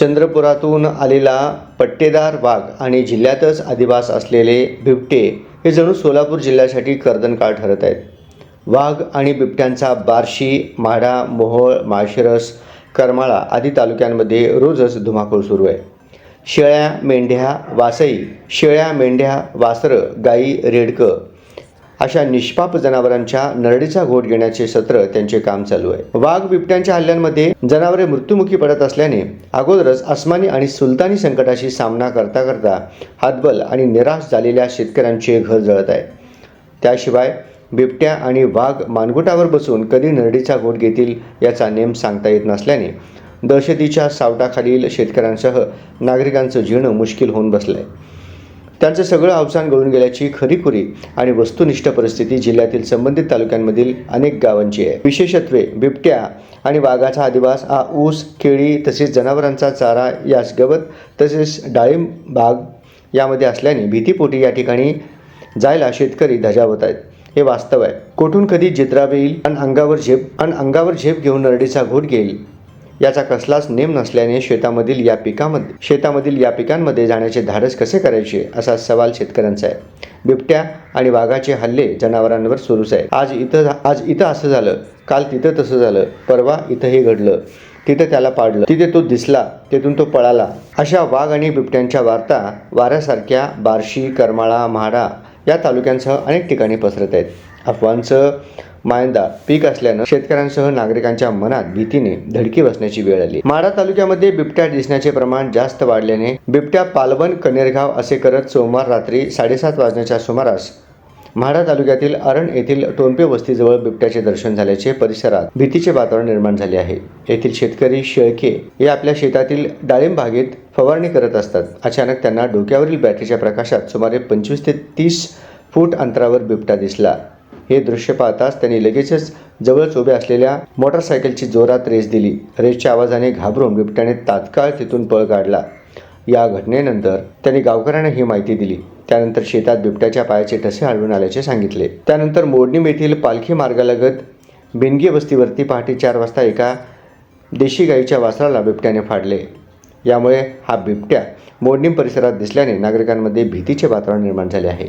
चंद्रपुरातून आलेला पट्टेदार वाघ आणि जिल्ह्यातच अधिवास असलेले बिबटे हे जणू सोलापूर जिल्ह्यासाठी कर्दनकाळ ठरत आहेत. वाघ आणि बिबट्यांचा बार्शी माढा मोहोळ माळशिरस करमाळा आदी तालुक्यांमध्ये रोजच धुमाकूळ सुरू आहे. शेळ्या मेंढ्या वासई शेळ्या मेंढ्या वासरं गाई रेडकं अशा निष्पाप जनावरांच्या नरडीचा घोट घेण्याचे सत्र त्यांचे काम चालू आहे. वाघ बिबट्यांच्या हल्ल्यांमध्ये जनावरे मृत्युमुखी पडत असल्याने अगोदरच अस्मानी आणि सुलतानी संकटाशी सामना करता करता हातबल आणि निराश झालेल्या शेतकऱ्यांचे घर जळत आहे. त्याशिवाय बिबट्या आणि वाघ मानगुटावर बसून कधी नरडीचा घोट घेतील याचा नेम सांगता येत नसल्याने दहशतीच्या सावटाखालील शेतकऱ्यांसह नागरिकांचं जीणं मुश्किल होऊन बसलं आहे त्यांचं सगळं अवसान गळून गेल्याची खरीखुरी आणि वस्तुनिष्ठ परिस्थिती जिल्ह्यातील संबंधित तालुक्यांमधील अनेक गावांची आहे. विशेषत्वे बिबट्या आणि वाघाचा अधिवास हा ऊस केळी तसेच जनावरांचा चारा यास गवत तसेच डाळिंब बाग यामध्ये असल्याने भीतीपोटी या ठिकाणी जायला शेतकरी धजावत आहेत. हे वास्तव आहे. कोठून कधी जिद्राब येईल आणि अंगावर झेप आणि अंगावर झेप घेऊन नरडीचा घोट घेईल. याचा कसलाच नेम नसल्याने शेतामधील या पिकामध्ये शेतामधील या पिकांमध्ये जाण्याचे धाडस कसे करायचे? असा सवाल शेतकऱ्यांचा आहे. बिबट्या आणि वाघाचे हल्ले जनावरांवर सुरूच आहे आज इथं आज इथं असं झालं. काल तिथं तसं झालं. परवा इथं हे घडलं. तिथं त्याला पाडलं. तिथे तो दिसला. तिथून तो पळाला. अशा वाघ आणि बिबट्यांच्या वार्ता वाऱ्यासारख्या बार्शी करमाळा म्हाडा या तालुक्यांसह अनेक ठिकाणी पसरत आहेत. अफवांचं मायंदा पीक असल्यानं शेतकऱ्यांसह नागरिकांच्या मनात भीतीने धडकी बसण्याची वेळ आली. माढा तालुक्यामध्ये बिबट्या दिसण्याचे प्रमाण जास्त वाढल्याने बिबट्या पालवण कनेरगाव असे करत सोमवार रात्री साडेसात वाजण्याच्या सुमारास म्हाडा तालुक्यातील अरण येथील टोनपे वस्तीजवळ बिबट्याचे दर्शन झाल्याचे परिसरात भीतीचे वातावरण निर्माण झाले आहे. येथील शेतकरी शेळके हे आपल्या शेतातील डाळिंब बागेत फवारणी करत असतात. अचानक त्यांना डोक्यावरील बॅटरीच्या प्रकाशात सुमारे पंचवीस ते तीस फूट अंतरावर बिबटा दिसला. हे दृश्य पाहताच त्यांनी लगेचच जवळच उभ्या असलेल्या मोटरसायकलची जोरात रेस दिली. रेसच्या आवाजाने घाबरून बिबट्याने तात्काळ तिथून पळ काढला. या घटनेनंतर त्यांनी गावकऱ्यांना ही माहिती दिली. त्यानंतर शेतात बिबट्याच्या पायाचे ठसे आढळून आल्याचे सांगितले. त्यानंतर मोडणीम येथील पालखी मार्गालगत भिनगी वस्तीवरती पहाटे चार वाजता एका देशी गाईच्या वासराला बिबट्याने फाडले. यामुळे हा बिबट्या मोडणीम परिसरात दिसल्याने नागरिकांमध्ये भीतीचे वातावरण निर्माण झाले आहे.